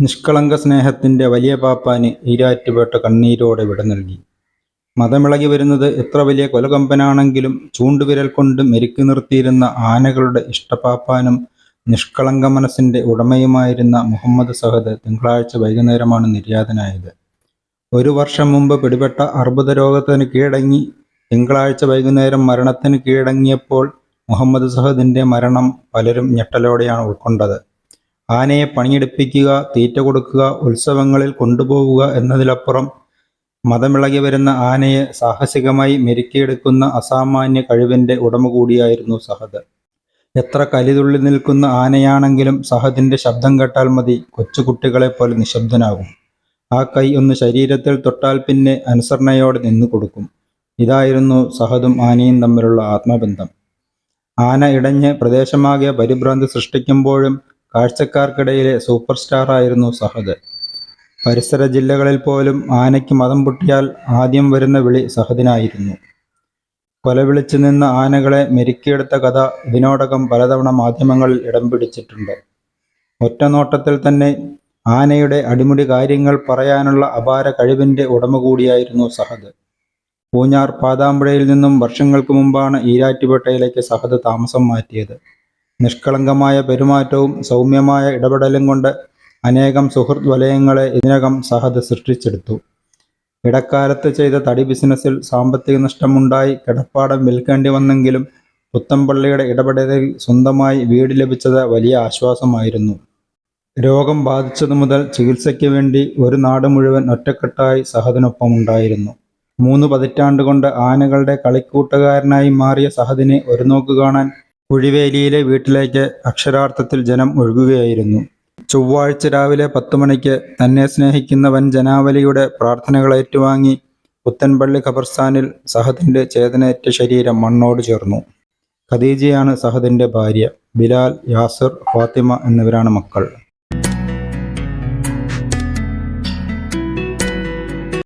നിഷ്കളങ്ക സ്നേഹത്തിന്റെ വലിയ പാപ്പാന് ഈരാറ്റുപേട്ട കണ്ണീരോടെ വിട നൽകി. മതമിളകി വരുന്നത് എത്ര വലിയ കൊലകമ്പനാണെങ്കിലും ചൂണ്ടുവിരൽ കൊണ്ട് മെരുക്കി നിർത്തിയിരുന്ന ആനകളുടെ ഇഷ്ടപാപ്പാനും നിഷ്കളങ്ക മനസ്സിന്റെ ഉടമയുമായിരുന്ന മുഹമ്മദ് സഹദ് തിങ്കളാഴ്ച വൈകുന്നേരമാണ് നിര്യാതനായത്. ഒരു വർഷം മുമ്പ് പിടിപെട്ട അർബുദ രോഗത്തിന് കീഴടങ്ങി തിങ്കളാഴ്ച വൈകുന്നേരം മരണത്തിന് കീഴടങ്ങിയപ്പോൾ മുഹമ്മദ് സഹദിന്റെ മരണം പലരും ഞെട്ടലോടെയാണ് ഉൾക്കൊണ്ടത്. ആനയെ പണിയെടുപ്പിക്കുക തീറ്റ കൊടുക്കുക ഉത്സവങ്ങളിൽ കൊണ്ടുപോവുക എന്നതിലപ്പുറം മതമിളകി വരുന്ന ആനയെ സാഹസികമായി മെരുക്കിയെടുക്കുന്ന അസാമാന്യ കഴിവിന്റെ ഉടമ കൂടിയായിരുന്നു സഹദ്. എത്ര കലിതുള്ളി നിൽക്കുന്ന ആനയാണെങ്കിലും സഹദിന്റെ ശബ്ദം കേട്ടാൽ മതി കൊച്ചുകുട്ടികളെ പോലെ നിശബ്ദനാകും. ആ കൈ ഒന്ന് ശരീരത്തിൽ തൊട്ടാൽ പിന്നെ അനുസരണയോടെ നിന്നു കൊടുക്കും. ഇതായിരുന്നു സഹദും ആനയും തമ്മിലുള്ള ആത്മബന്ധം. ആന ഇടഞ്ഞ് പ്രദേശമാകെ പരിഭ്രാന്തി സൃഷ്ടിക്കുമ്പോഴും കാഴ്ചക്കാർക്കിടയിലെ സൂപ്പർ സ്റ്റാർ ആയിരുന്നു സഹദ്. പരിസര ജില്ലകളിൽ പോലും ആനയ്ക്ക് മതം പൊട്ടിയാൽ ആദ്യം വരുന്ന വിളി സഹദിനായിരുന്നു. കൊലവിളിച്ചു നിന്ന ആനകളെ മെരുക്കിയെടുത്ത കഥ ഇതിനോടകം പലതവണ മാധ്യമങ്ങളിൽ ഇടം പിടിച്ചിട്ടുണ്ട്. ഒറ്റ നോട്ടത്തിൽ തന്നെ ആനയുടെ അടിമുടി കാര്യങ്ങൾ പറയാനുള്ള അപാര കഴിവിന്റെ ഉടമ കൂടിയായിരുന്നു സഹദ്. പൂഞ്ഞാർ പാതാമ്പുഴയിൽ നിന്നും വർഷങ്ങൾക്ക് മുമ്പാണ് ഈരാറ്റുപേട്ടയിലേക്ക് സഹദ് താമസം മാറ്റിയത്. നിഷ്കളങ്കമായ പെരുമാറ്റവും സൗമ്യമായ ഇടപെടലും കൊണ്ട് അനേകം സുഹൃത്ത് വലയങ്ങളെ ഇതിനകം സഹദ് സൃഷ്ടിച്ചെടുത്തു. ഇടക്കാലത്ത് ചെയ്ത തടി ബിസിനസ്സിൽ സാമ്പത്തിക നഷ്ടമുണ്ടായി കിടപ്പാടം വിൽക്കേണ്ടി വന്നെങ്കിലും പുത്തമ്പള്ളിയുടെ ഇടപെടലിൽ സ്വന്തമായി വീട് ലഭിച്ചത് വലിയ ആശ്വാസമായിരുന്നു. രോഗം ബാധിച്ചതു മുതൽ ചികിത്സയ്ക്ക് വേണ്ടി ഒരു നാട് മുഴുവൻ ഒറ്റക്കെട്ടായി സഹദിനൊപ്പം ഉണ്ടായിരുന്നു മൂന്ന് പതിറ്റാണ്ട് കൊണ്ട് ആനകളുടെ കളിക്കൂട്ടുകാരനായി മാറിയ സഹദിനെ ഒരു നോക്ക് കാണാൻ കുഴിവേലിയിലെ വീട്ടിലേക്ക് അക്ഷരാർത്ഥത്തിൽ ജനം ഒഴുകുകയായിരുന്നു. ചൊവ്വാഴ്ച രാവിലെ പത്തു മണിക്ക് തന്നെ സ്നേഹിക്കുന്ന വൻ ജനാവലിയുടെ പ്രാർത്ഥനകൾ ഏറ്റുവാങ്ങി പുത്തൻപള്ളി ഖബർസ്ഥാനിൽ സഹദിന്റെ ചേതനേറ്റ ശരീരം മണ്ണോട് ചേർന്നു. ഖദീജയാണ് സഹദിന്റെ ഭാര്യ. ബിലാൽ യാസിർ ഫാത്തിമ എന്നിവരാണ് മക്കൾ.